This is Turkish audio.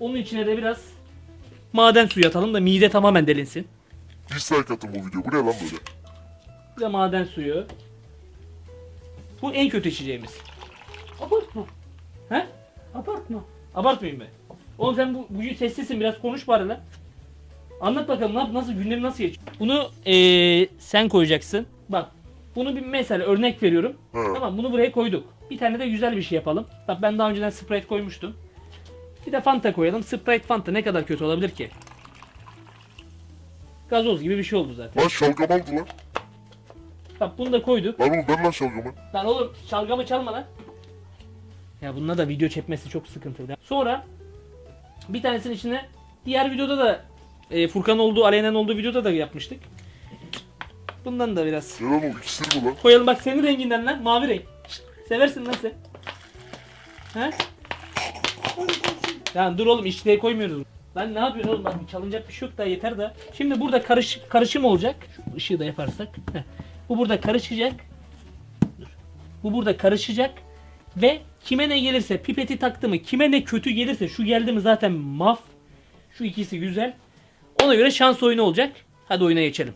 Onun içine de biraz maden suyu atalım da mide tamamen delinsin. Dislike atın bu video. Bu ne lan böyle? Bir de maden suyu. Bu en kötü içeceğimiz. Abartma. He? Abartma. Abartmayayım ben. Oğlum sen bu, bugün sessizsin biraz konuş bari lan. Anlat bakalım ne yap- nasıl gündemi nasıl geçiyor? Bunu eee, sen koyacaksın. Bak bunu bir mesela örnek veriyorum. He. Tamam bunu buraya koyduk. Bir tane de güzel bir şey yapalım. Bak ben daha önceden Sprite koymuştum. Bir de Fanta koyalım. Sprite Fanta ne kadar kötü olabilir ki? Gazoz gibi bir şey oldu zaten. Lan şalgam aldı lan. Bak bunu da koyduk. Lan oğlum ben lan şalgamı. Lan oğlum şalgamı çalma lan. Ya bununla da video çekmesi çok sıkıntılı. Sonra bir tanesinin içine diğer videoda da e, Furkan olduğu, Aleynen olduğu videoda da yapmıştık. Bundan da biraz Ne lan oğlum iksir mi lan? koyalım. Bak senin renginden lan mavi renk. Seversin lan sen. He? Lan dur oğlum içliğe koymuyoruz. Lan ne yapıyorsun oğlum? Bak çalınacak bir şey yok da yeter da. Şimdi burada karış karışım olacak. Şu ışığı da yaparsak. Bu burada karışacak. Dur. Bu burada karışacak. Ve kime ne gelirse pipeti taktı mı kime ne kötü gelirse şu geldi mi zaten maf. Şu ikisi güzel. Ona göre şans oyunu olacak. Hadi oyuna geçelim.